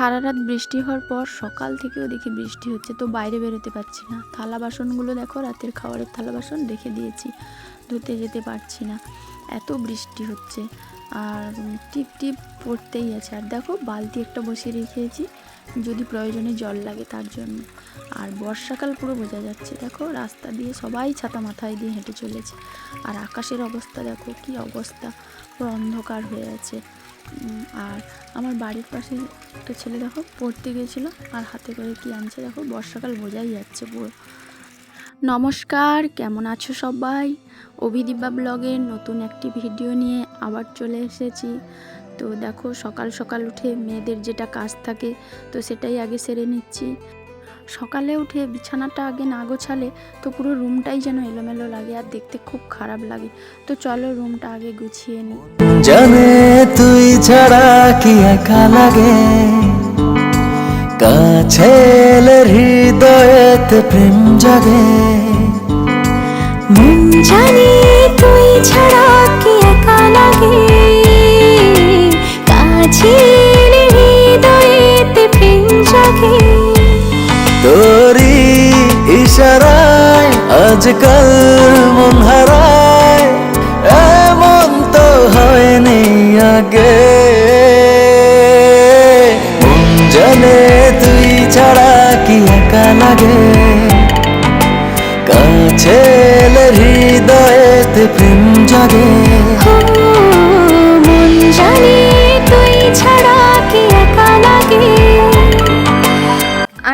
সারা রাত বৃষ্টি হওয়ার পর সকাল থেকেও দেখি বৃষ্টি হচ্ছে, তো বাইরে বেরোতে পারছি না। থালা বাসনগুলো দেখো, রাতের খাবারের থালা বাসন রেখে দিয়েছি, ধুতে যেতে পারছি না। এত বৃষ্টি হচ্ছে, আর টিপ টিপ পড়তেই আছে। আর দেখো, বালতি একটা বসিয়ে রেখেছি, যদি প্রয়োজনে জল লাগে তার জন্য। আর বর্ষাকাল পুরো বোঝা যাচ্ছে, দেখো, রাস্তা দিয়ে সবাই ছাতা মাথায় দিয়ে হেঁটে চলেছে। আর আকাশের অবস্থা দেখো, কি অবস্থা। পুরো অন্ধকার হয়ে আছে। আর আমার বাড়ির পাশে একটা ছেলে দেখো, পড়তে গিয়েছিল, আর হাতে করে কি আনছে দেখো, বর্ষাকাল বোঝাই যাচ্ছে পুরো। নমস্কার, কেমন আছো সবাই? অভিদীপা ব্লগে নতুন একটি ভিডিও নিয়ে আবার চলে এসেছি। তো দেখো, সকাল সকাল উঠে মেয়েদের যেটা কাজ থাকে, তো সেটাই আগে সেরে নিচ্ছি। সকালে উঠে বিছানাটা আগে না গোছালে তো পুরো রুমটাই যেন এলোমেলো লাগে আর দেখতে খুব খারাপ লাগে। তো চলো রুমটা আগে গুছিয়ে নিই জানে তুই ছাড়া কি একা লাগে? কাছে হৃদয়েতে প্রেম জাগে। মন জানি আজকাল মন হারায়, এমন তো হয়নি আগে। মন জানে তুই ছাড়া কি একা লাগে। কাছে হৃদয়েতে প্রেম জাগে।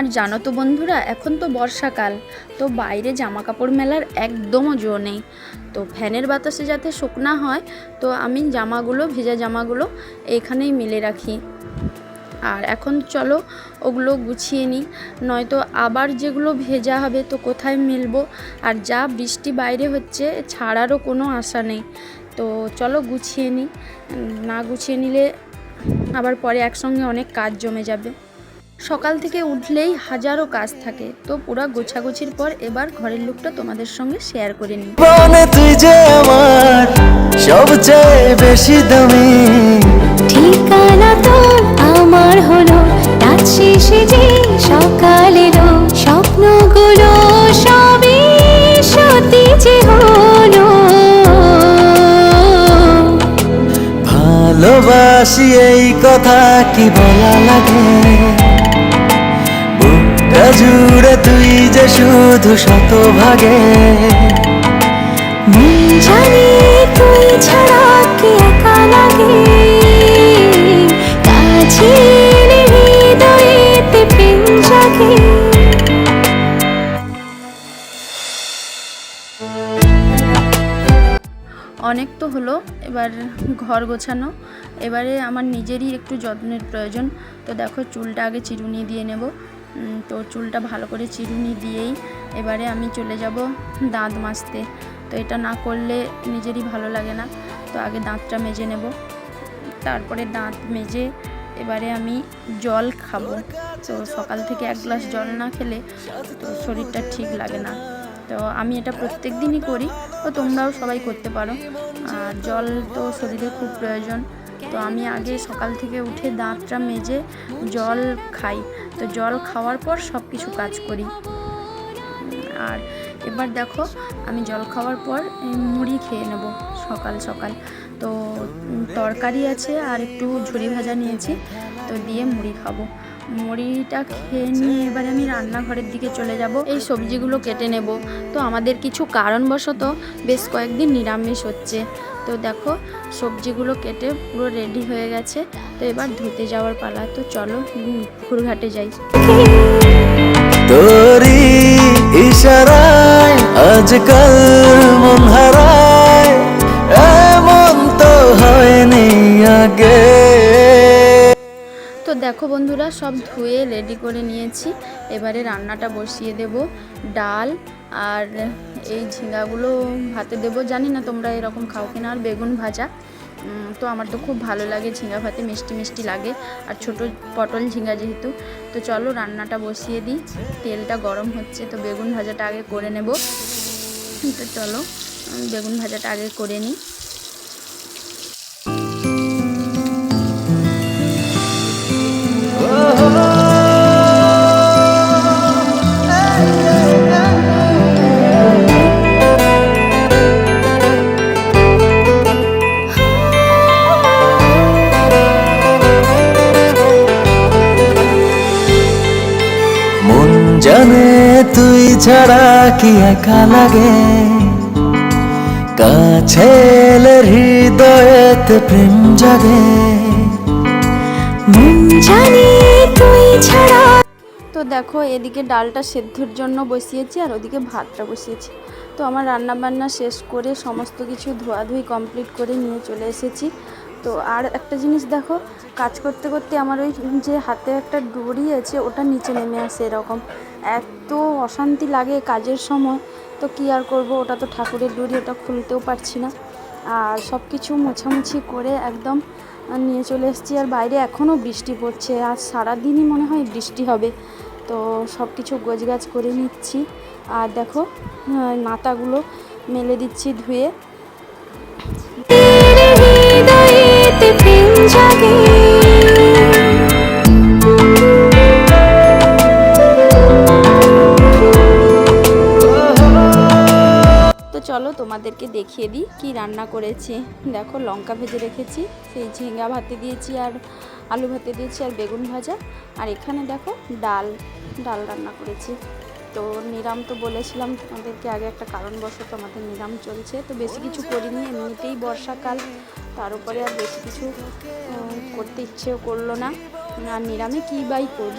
আর জানো তো বন্ধুরা, এখন তো বর্ষাকাল, তো বাইরে জামা কাপড় মেলার একদমও জো নেই। তো ফ্যানের বাতাসে যাতে শুকনা হয়, তো আমি জামাগুলো, ভেজা জামাগুলো এখানেই মেলে রাখি। আর এখন চলো ওগুলো গুছিয়ে নিই, নয়তো আবার যেগুলো ভেজা হবে তো কোথায় মেলবো? আর যা বৃষ্টি বাইরে হচ্ছে, ছাড়ারও কোনো আশা নেই। তো চলো গুছিয়ে নিই, না গুছিয়ে নিলে আবার পরে একসঙ্গে অনেক কাজ জমে যাবে। সকাল থেকে উঠলেই হাজারো কাজ থাকে। তো পুরা গোছাগুছির পর এবার ঘরের লুকটা তোমাদের সঙ্গে শেয়ার করে নিই। তুই যে আমার সবচেয়ে বেশি দামি। ঠিকানা তো আমার হলো রাত শেষে যে সকাল এলো। স্বপ্নগুলো সবই সত্যি যে হলো। ভালোবাসি এই কথা কি বলা লাগে? জুড়ে তুই যে শুধু শতভাগে। জানি তুই ছাড়া কি একা লাগে। কাছে হৃদয়েতে প্রেম অনেক তো হলো এবার ঘর গোছানো। এবারে আমার নিজেরই একটু যত্নের প্রয়োজন। তো দেখো চুলটা আগে চিরুনি দিয়ে নেব। তো চুলটা ভালো করে চিরুনি দিয়েই এবারে আমি চলে যাব দাঁত মাজতে। তো এটা না করলে নিজেরই ভালো লাগে না। তো আগে দাঁতটা মেজে নেব। তারপরে দাঁত মেজে এবারে আমি জল খাব। তো সকাল থেকে এক গ্লাস জল না খেলে তো শরীরটা ঠিক লাগে না। তো আমি এটা প্রত্যেক দিনই করি। তো তোমরাও সবাই করতে পারো। আর জল তো শরীরে খুব প্রয়োজন। তো আমি আগে সকাল থেকে উঠে দাঁতটা মেজে জল খাই। তো জল খাওয়ার পর সব কিছু কাজ করি। আর এবার দেখো, আমি জল খাওয়ার পর মুড়ি খেয়ে নেব সকাল সকাল। তো তরকারি আছে আর একটু ঝুড়ি ভাজা নিয়েছি, তো দিয়ে মুড়ি খাব। মুড়িটা খেয়ে নিয়ে এবারে আমি রান্নাঘরের দিকে চলে যাব। এই সবজিগুলো কেটে নেব। তো আমাদের কিছু কারণবশত বেশ কয়েকদিন নিরামিষ হচ্ছে। তো দেখো, সবজিগুলো কেটে পুরো রেডি হয়ে গেছে। তো এবার ধুতে যাওয়ার পালা। তো চলো ঘুরঘাটে যাই। আজকাল হয়নি আগে। দেখো বন্ধুরা, সব ধুয়ে রেডি করে নিয়েছি। এবারে রান্নাটা বসিয়ে দেব। ডাল আর এই ঝিঙ্গাগুলো ভাতে দেবো। জানি না তোমরা এরকম খাও কিনা, আর বেগুন ভাজা। তো আমার তো খুব ভালো লাগে, ঝিঙ্গা ভাতে মিষ্টি মিষ্টি লাগে। আর ছোট পটল ঝিঙ্গা যেহেতু, তো চলো রান্নাটা বসিয়ে দিই। তেলটা গরম হচ্ছে, তো বেগুন ভাজাটা আগে করে নেব। তো চলো বেগুন ভাজাটা আগে করে নিই। ছাড়া কি একা লাগে? কাছে এলে হৃদয়েতে প্রেম জাগে। তুই ছাড়া। তো দেখো এদিকে ডালটা সেদ্ধর জন্য বসিয়েছি আর ওদিকে ভাতটা বসিয়েছি। তো আমার রান্না বান্না শেষ করে সমস্ত কিছু ধোয়াধুয়ি কমপ্লিট করে নিয়ে চলে এসেছি। তো আর একটা জিনিস দেখো, কাজ করতে করতে আমার ওই যে হাতে একটা দড়ি আছে, ওটা নিচে নেমে আসে এরকম। এত অশান্তি লাগে কাজের সময়, তো কী আর করব? ওটা তো ঠাকুরের দড়ি, ওটা খুলতেও পারছি না। আর সব কিছু মোছামুছি করে একদম নিয়ে চলে এসেছি। আর বাইরে এখনও বৃষ্টি পড়ছে, আর সারাদিনই মনে হয় বৃষ্টি হবে। তো সব কিছু গোছগাছ করে নিচ্ছি। আর দেখো নাতাগুলো মেলে দিচ্ছি ধুয়ে। চলো তোমাদেরকে দেখিয়ে দিই কি রান্না করেছি। দেখো লঙ্কা ভেজে রেখেছি, সেই ঝিঙ্গা ভাতে দিয়েছি আর আলু ভাতে দিয়েছি আর বেগুন ভাজা। আর এখানে দেখো ডাল ডাল রান্না করেছি। তো নিরাম তো বলেছিলাম তোমাদেরকে, আগে একটা কারণবশত আমাদের নিরাম চলছে। তো বেশি কিছু করিনি, এমনিতেই বর্ষাকাল। তার উপরে আর বেশি কিছু করতে ইচ্ছেও করল না। আর নিরামে কী বাই করব?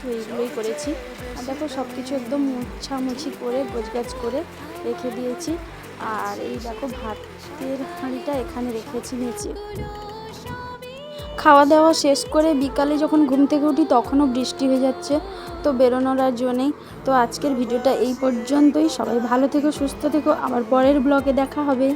তো এইগুলোই করেছি। আর দেখো সব কিছু একদম মুছামুছি করে, গোছগাছ করে রেখে দিয়েছি। আর এই দেখো, ভাতের হাঁড়িটা এখানে রেখেছি নিচে। খাওয়া দাওয়া শেষ করে বিকালে যখন ঘুম থেকে উঠি, তখনও বৃষ্টি হয়ে যাচ্ছে। তো বেরোনোর আর জো নেই। তো আজকের ভিডিওটা এই পর্যন্তই। সবাই ভালো থেকো, সুস্থ থেকো। আবার পরের ব্লগে দেখা হবে।